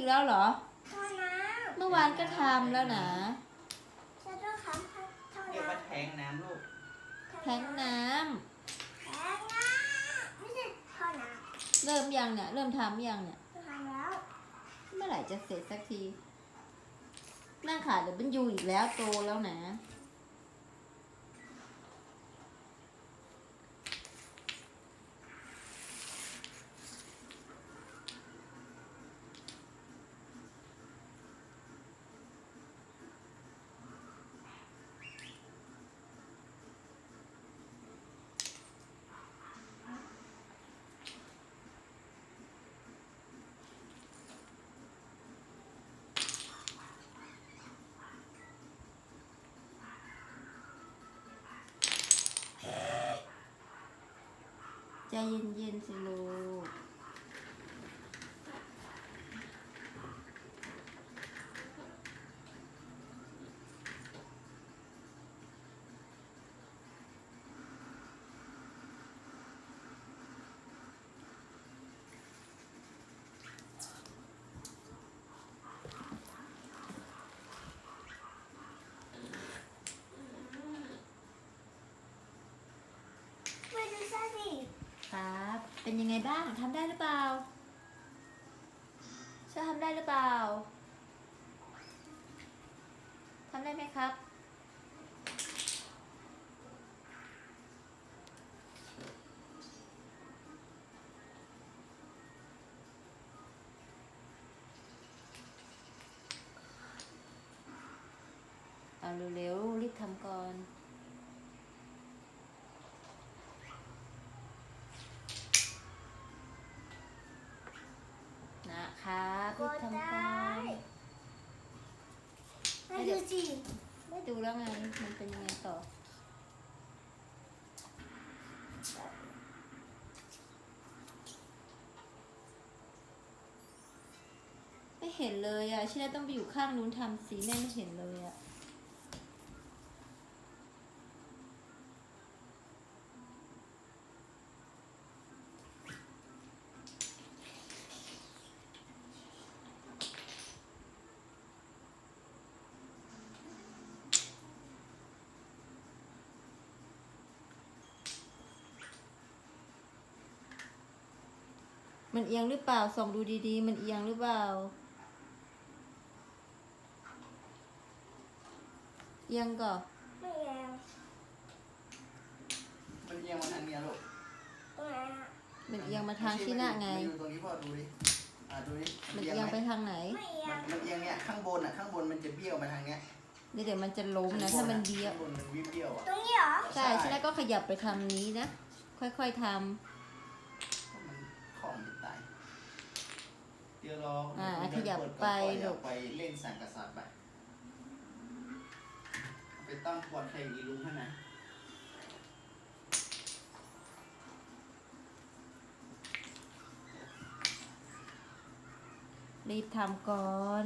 อีกแล้วเหรอท่อน้เมื่อวานก็ทำแล้วนะำฉันต้องทำท่อเรียกน้ว่าแทงน้ำลูกำแทงน้แทงน้ำไม่ใช่ท่อน้ำเริ่มยังเนี่ย เริ่มทำยังเนี่ยำทำแล้วเมื่อไหร่จะเสร็จสักทีนั่งขาเดี๋ยวเป็นยูอีกแล้วโตแล้วนะ ใจเย็นๆสิลูก ไม่ดูซะสิ ครับ เป็นยังไง บ้างทำได้หรือเปล่าเชื่อทำได้หรือเปล่าทำได้ไหมครับเอาเร็วๆรีบทำก่อน ครับรีก็บทำได้ก่อนไม่ดูสิไม่ดูแล้วไง มันเป็นยังไงต่อ ไม่เห็นเลยอะชิน่าต้องไปอยู่ข้างนู้นทำสีแม่ไม่เห็นเลยอะ มันเอียงหรือเปล่า ส่องดูดีๆ มันเอียงหรือเปล่า เอียงก่อนไม่แรงมันเอียงมาทางเนี้ยลูกตรงไหนอะมันเอียงมาทางที่หน้าไง มันอยู่ตรงนี้พ่อดูดิอ่าดูดิมันเอียงไปทางไหน ไม่แรมันงมันเอียงเนี่ยข้างบนอะข้างบนมันจะเบี้ยวมาทางเนี้ยเดี๋ยวเดี๋ยวมันจะล้มนะ ถ้ามันเบี้ยว ข้างบนมันเบี้ยวๆอะ ตรงนี้เหรอ ใช่ชิน่าก็ขยับไปทางนี้นะ ค่อยๆทมันของจะตาย เดี๋ยวรออ่าเดี๋วขยับเดไปก่อนลูก ไปเล่นสังกษัตริย์ไปเอาไปตั้งบอลแข่งอีลุงให้นะำรีบทำก่อน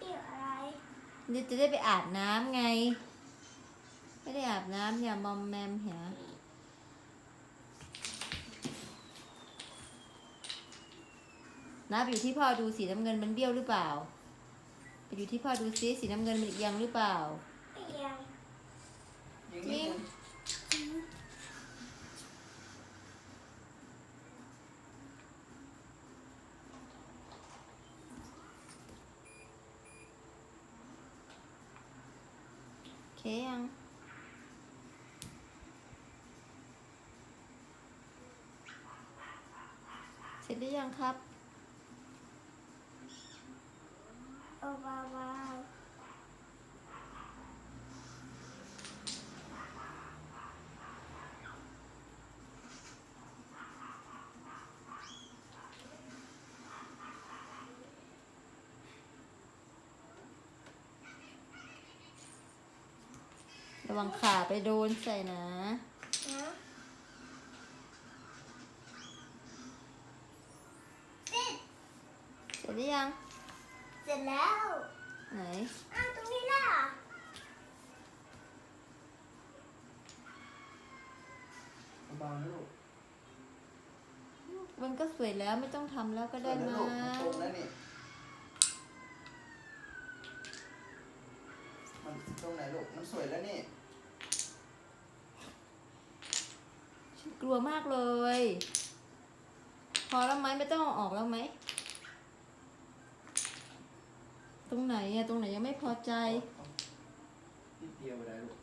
เกี่ยวอะไรนี่จะได้ไปอาบน้ำไง ไม่ได้อาบน้ำอย่ามอมแมมเหรอ นับอยู่ที่พ่อดูสีน้ำเงินมันเบี้ยวหรือเปล่า ไปอยู่ที่พ่อดูซิสีน้ำเงินมันเอียงหรือเปล่าไม่แรงอย่างนี้จริงโอเคยังเสร็จหรือยังครับ เอาเบาๆ ระวังขาไปโดนใส่นะนะเสร็จหรือยัง เสร็จแล้วไหนอ้าวตรงนี้ล่ะเบาๆนะลูกมันก็สวยแล้วไม่ต้องทำแล้วก็ได้สวยมาแล้วลูกมันตรงแล้วนี่มันตรงไหนลูก มันสวยแล้วนี่ฉันกลัวมากเลย พอแล้วไหมไม่ต้องเอาออกแล้วไหม ต รงไหนอะตรงไหนยังไม่พอใจนิดเดียวไปได้ลูก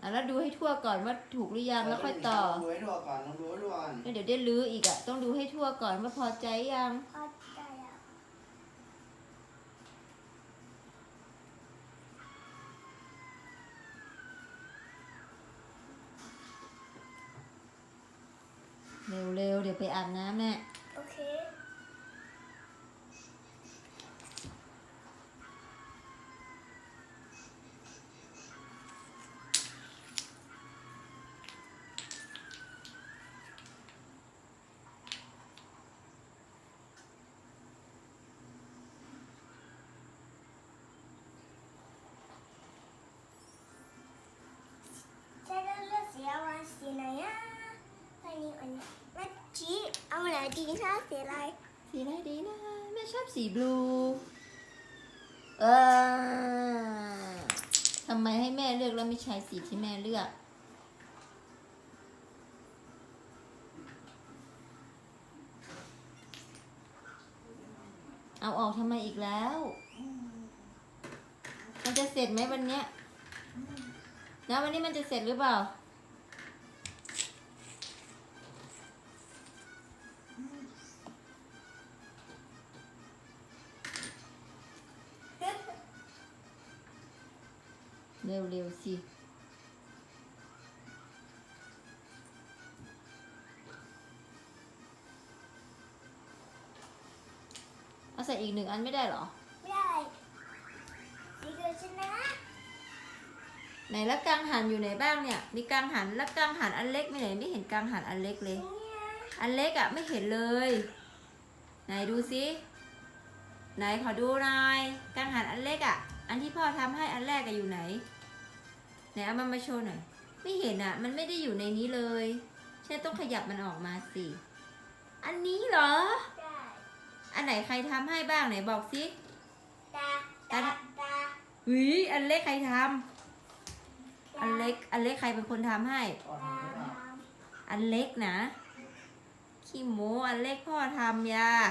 อะแล้วดูให้ทั่วก่อนว่าถูกหรือยังแล้วค่อยต่อลองดูให้ดูก่อนลองดูให้ดูก่อนแล้วเดี๋ยวได้รื้ออีกอะต้องดูให้ทั่วก่อนว่าพอใจยัง พอใจอะเร็วๆเดี๋ยวไปอาบน้ำแม่ เอาไหนดีคะสีอะไร สีอะไรดีนะแม่ชอบสีบลู เออทำไมให้แม่เลือกแล้วไม่ใช้สีที่แม่เลือก เอาออกทำไมอีกแล้ว มันจะเสร็จไหมวันเนี้ยนะวันนี้มันจะเสร็จหรือเปล่า เร็วๆสิเอาใส่อีกหนึ่งอันไม่ได้เหรอ ไม่ได้สีเกิดชนะ ไหนแล้วกังหันอยู่ไหนบ้างเนี่ย มีกังหันแล้วกังหันอันเล็กไม่ไหนไม่เห็นกังหันอันเล็กเลยเนี่ยอันเล็กอะไม่เห็นเลย ไหนดูสิไหนขอดูหน่อยกังหันอันเล็กอะ อันที่พ่อทำให้อันแรกอะอยู่ไหน ไหนเอามันมาโชว์หน่อย ไม่เห็นอะมันไม่ได้อยู่ในนี้เลยฉันต้องขยับมันออกมาสิ อันนี้เหรอได้อันไหนใครทำให้บ้างไหนบอกสิตาตาตาหวีอันเล็กใครทำอันเล็ก อันเล็กใครเป็นคนทำให้ก่อนตาทำได้เปล่าอันเล็กนะขี้โมอันเล็กพ่อทำยาต